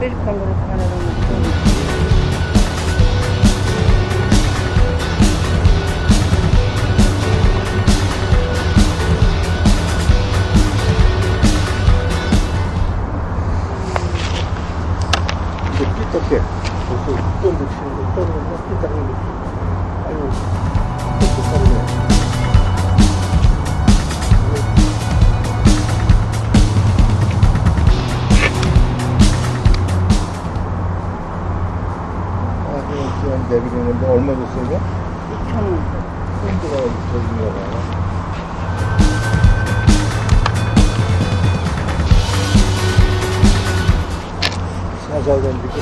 வெல்கம் 내비는 건데 얼마 줬어, 이거? 2,000원. 폰드가 저기인가 봐. 사서 던지고.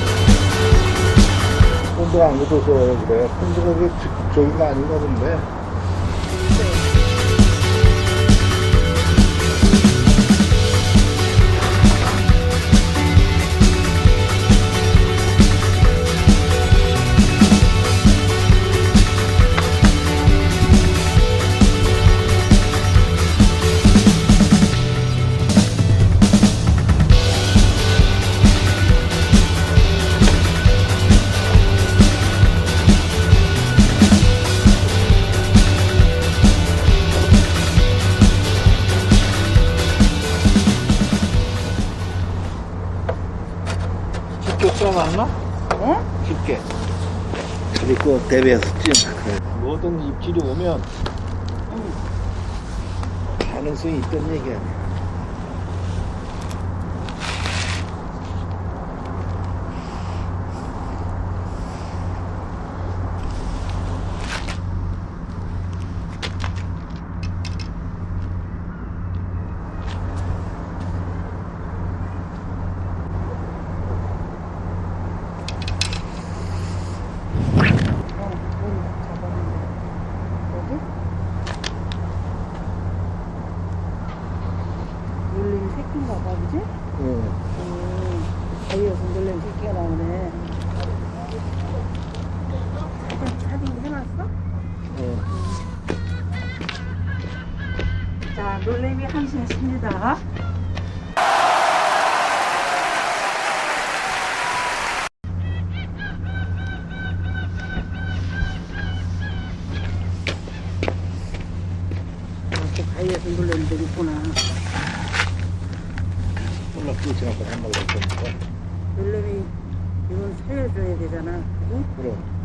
폰드가 안 묻어서 그래. 폰드가 그 저- 저기가 아닌가 본데. 써놨나? 어? 집게. 그리고 대비해서 찜. 그래. 뭐든 입질이 오면 가능성이 있던 얘기 아니야. 어, 문 잡았는데. 어디? 놀림 새끼인가 봐, 그지? 응. 음, 다이어서 놀림 새끼가 나오네. 사진, 사진 해놨어? 응. 자, 한신습니다. 이렇게 다이어서 놀림도 있구나. 몰라, 그 지나서 한 마리 잡으니까. 놀림이 이건 살려줘야 되잖아. 그지? 그럼.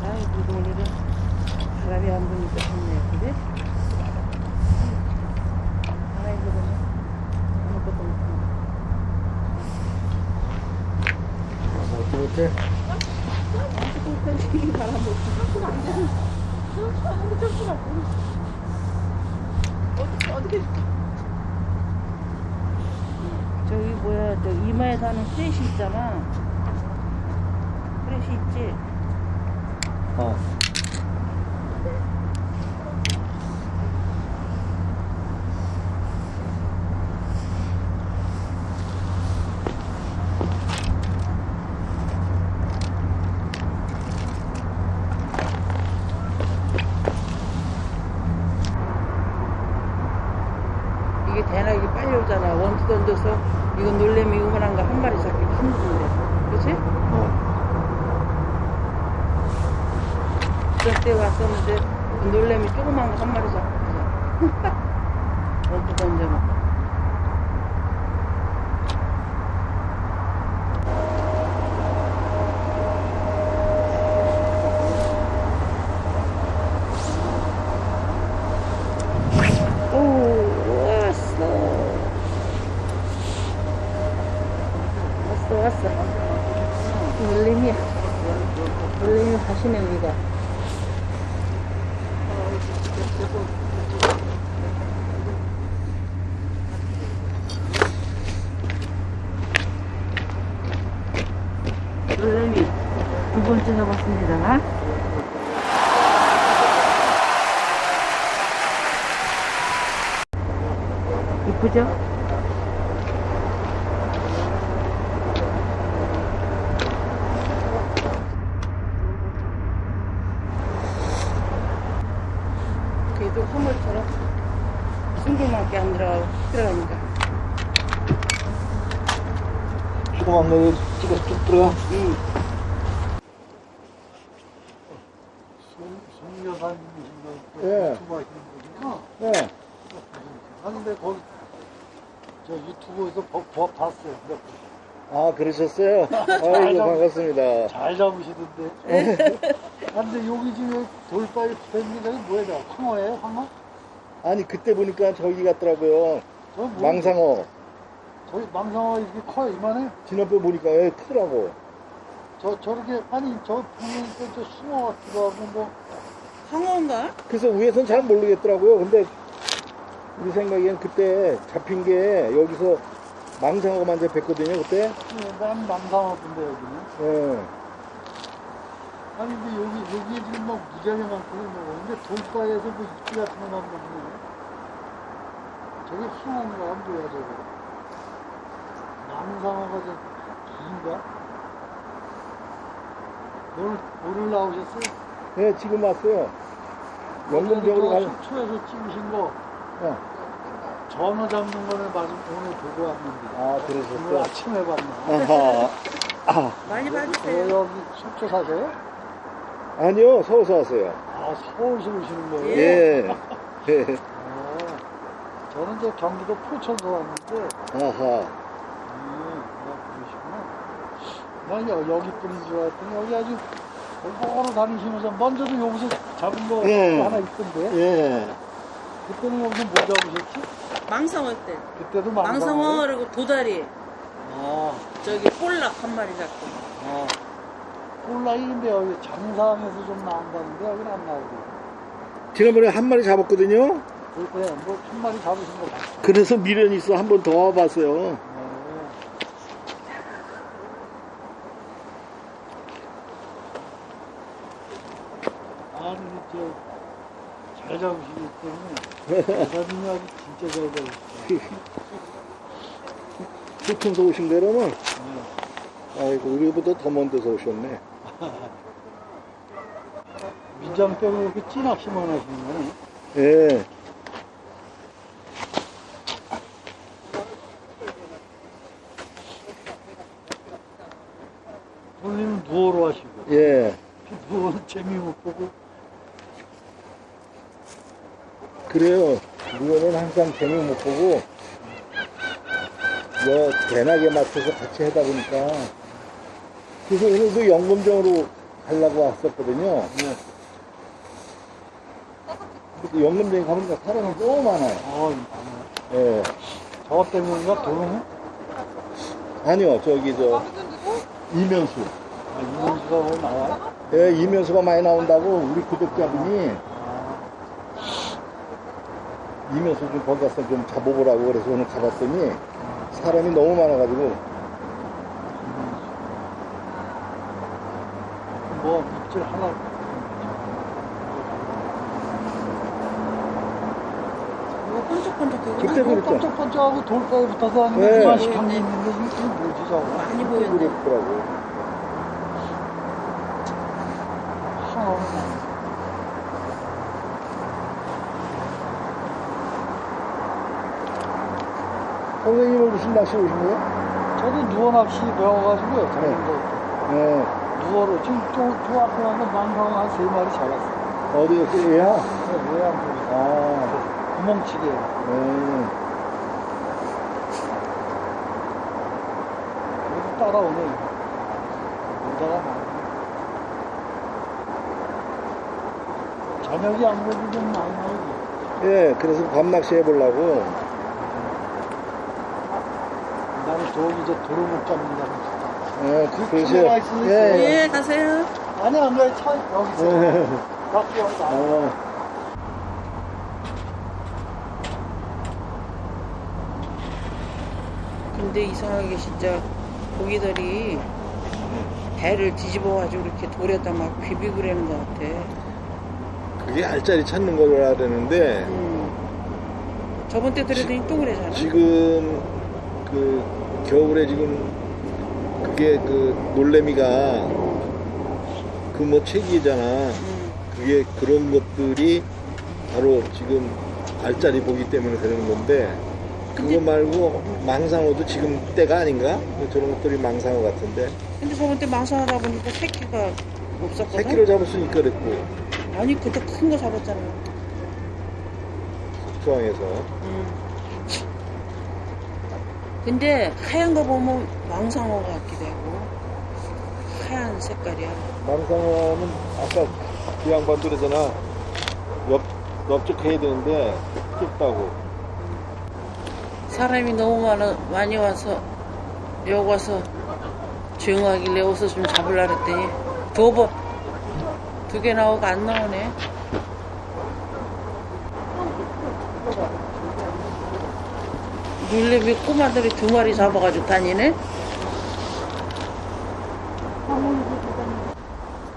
아이고, 오늘은 바람이 안 부니까 좋네, 그지? 바람이 불으면 아무것도 못하네. 못 어떻게. 저기 뭐야 저 이마에 사는 프레시 있잖아. 프레시 있지? 어. 이게 대나 이게 빨리 오잖아 원투 던져서 이건 놀래미 이만한 거 한 마리 잡기 힘든데 그치? 어. 그럴 때 왔었는데 그 놀래미 거 한 마리 잡고 원투 던져놓고 오 왔어 왔어 왔어 왔어. 놀림이야. 놀림이 하시네, 우리가. 놀림이 두 번째 잡았습니다. 이쁘죠? 그래도 화물처럼 싱글만게 안 들어가니까 조그만 거 찍어서 쭉 들어가. 응. 송여사님이신가? 예. 유튜브 하시는 분이요? 네. 하는데 거기 보, 보, 봤어요. 아, 그러셨어요? 아이고, 반갑습니다. 잘 잡으시던데. 아, 근데 여기 지금 있는 게 뭐예요? 황어예요? 황어? 아니, 그때 보니까 저기 같더라고요. 저 뭐, 망상어. 저희 망상어 이렇게 커요. 이만해? 지난번에 보니까 애 크더라고. 저, 저렇게, 아니, 저 보니까 저 숭어 같기도 하고 뭐, 황어인가? 그래서 위에선 잘 모르겠더라고요. 근데 우리 생각엔 그때 잡힌 게 여기서 망상어만 잡혔거든요, 그때. 예, 난 망상어인데 여기는. 예. 아니 근데 여기 여기에 지금 막 무지하게 많거든요. 뭐. 근데 돌바에서 뭐 이끼 같은 거만 보면 저게 숭어인가 뭐야 저거. 남상어가 저 긴가? 오늘 오늘 나오셨어요? 네, 지금 왔어요. 연금병으로 갈, 속초에서 찍으신 거 어. 전어 잡는 거는 오늘 보고 왔는데. 아, 오늘 그러셨어요? 아침에 봤나? 아, 많이 어, 봐주세요. 여기 속초 사세요? 아니요, 서울서 왔어요. 아 서울서 오시는 거예요? 예. 예. 아, 저는 저 경기도 포천서 왔는데, 아하. 음, 그러시구나. 난 여, 여기 분인 줄 알았더니 여기 아주 골고루 다니시면서 먼저도 여기서 잡은 거 예. 하나 있던데 예. 그때는 여기서 뭐 잡으셨지? 망상어 때. 그때도 망상어. 망상어 그리고 도다리. 아, 저기 볼락 한 마리 잡고. 아. 꼴라이인데 여기 장상에서 좀 나온다는데 여기는 안 나오고. 지난번에 한 마리 잡았거든요? 그때 뭐한 마리 잡으신 거 봤어. 그래서 미련이 있어 한 번 더 와봤어요. 네. 아니, 저, 잘 잡으시 아주 진짜 잘 잡으시죠. 소통서 오신 데로는, 네. 아이고, 우리보다 더 먼 데서 오셨네. 빼고 이렇게 찐낚시만 하시는 거네. 예. 돌리는 누워로 하시고, 예. 누워는 재미 못 보고, 그래요. 누워는 항상 재미 못 보고, 뭐, 대낮에 맞춰서 같이 하다 보니까. 그래서 오늘도 연금정으로 가려고 왔었거든요. 네. 근데 연금정에 가보니까 사람이 너무 많아요. 아, 예. 저 때문인가 도는? 아니요, 저기, 저, 이면수. 아, 이문수가 오늘 나와요? 예, 이면수가 많이 나온다고 우리 구독자분이 아, 이면수 좀 거기 가서 좀 잡아보라고 그래서 오늘 가봤더니 사람이 너무 많아가지고 뭐, 입질 하나. 이거 번쩍번쩍하고. 그때 그랬죠. 번쩍번쩍하고 돌가에 붙어서 하는 네. 게 그만씩 한게 있는데 이게 뭐지 저거? 많이 보였네. 그랬더라고. 하나는 선생님은 무슨 낚시 오신 거예요? 저도 누워 낚시 배워가지고요. 네. 거 네. 누워로 지금 또, 또 앞에 가서 망상 한세 마리 잡았어요. 어디였어요? 얘야? 네, 왜안 보고 아, 구멍치게. 네. 여기 따라오네. 많네. 저녁이 아무래도 좀 많이 나오지. 예, 그래서 밤 낚시 해보려고. 나는 저기 저 도로목 잡는다고. 예, 그 그러세요. 카메라 있으면 예, 있어요. 예. 예, 가세요. 아니 안 그래 차 여기 있어. 예. 밖에 여기 나. 어. 근데 이상하게 진짜 고기들이 배를 뒤집어가지고 이렇게 돌에다 막 비비고 그러는 것 같아. 그게 알짜리 찾는 거라 그러는데 음. 저번 때 들었더니 또 그러잖아. 지금 그 겨울에 지금 그게 그 놀래미가 그 뭐 책이잖아. 음. 그게 그런 것들이 바로 지금 알짜리 보기 때문에 그러는 건데 그거 말고 망상어도 지금 때가 아닌가? 저런 것들이 망상어 같은데 근데 저번 때 망상하다 보니까 새끼가 없었거든. 새끼를 잡았으니까 그랬고 아니 그때 큰 거 잡았잖아. 속초항에서 음. 근데 하얀 거 보면 망상어 같기도 하고 하얀 색깔이야. 망상어는 아까 그 양반도 그러잖아 옆, 넓적해야 되는데 좁다고 사람이 너무 많아, 많이 와서 여기 와서 조용하길래 어서 좀 잡으려 그랬더니 두 번, 두 개 나오고 안 나오네. 놀래미 꼬마들이 두 마리 잡아가지고 다니네?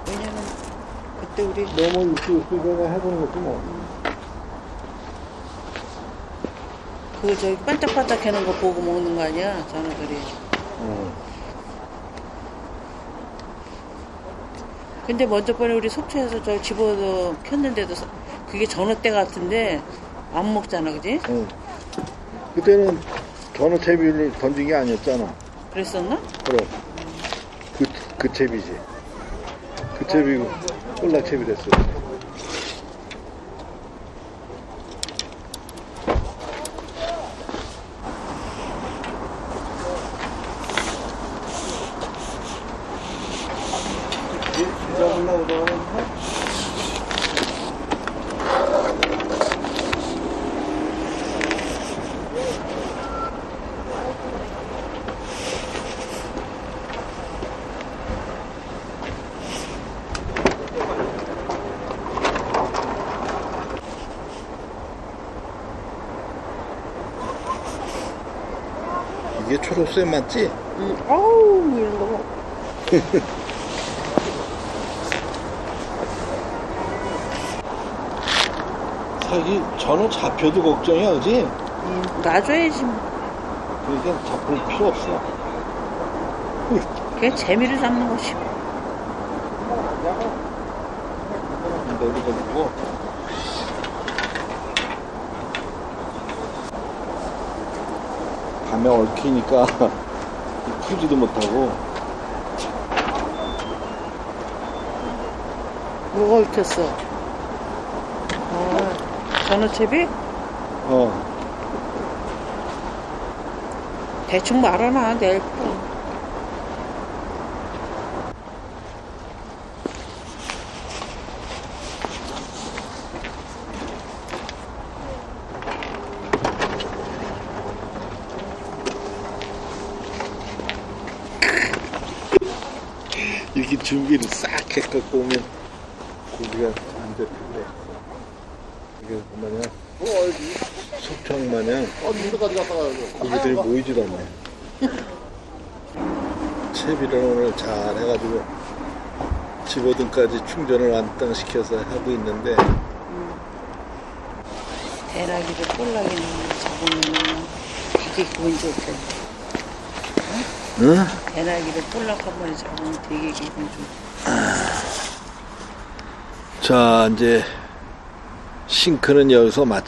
왜냐면 그때 우리 너무 육수 육수 전에 해보는 거지 뭐그 저기 반짝반짝 하는 거 보고 먹는 거 아니야? 자네들이. 응. 근데 먼저 번에 우리 속초에서 저 집어서 폈는데도 사- 그게 전어 때 같은데 안 먹잖아, 그지? 응. 그때는 전어 채비를 던진 게 아니었잖아. 그랬었나? 그럼 그, 그 채비지. 그 채비고 꼴락 채비 됐어 초록색 맞지? 응. 아우, 이런 거 봐. 사실 전어 잡혀도 걱정이야 그지? 음, 놔줘야지. 뭐. 그러니까 잡을 필요 없어 그냥 재미를 잡는 것이. 내비도 보고 밤에 얽히니까 풀지도 못하고 뭐가 얽혔어? 아, 전어채비? 어 대충 말아놔, 내일 거. 준비를 싹 해갖고 오면 고기가 안 잡히고 이게 뭐냐? 속청 마냥 고기들이 모이지도 않네. 채비를 오늘 잘 해가지고 집어등까지 충전을 완땅시켜서 하고 있는데 대나기를 꼴라기는 잡으면 되게 기분 좋대. 응? 대나기를 꼴락 한 번에 잡으면 되게 기분 좋대. 자 이제 싱크는 여기서 마치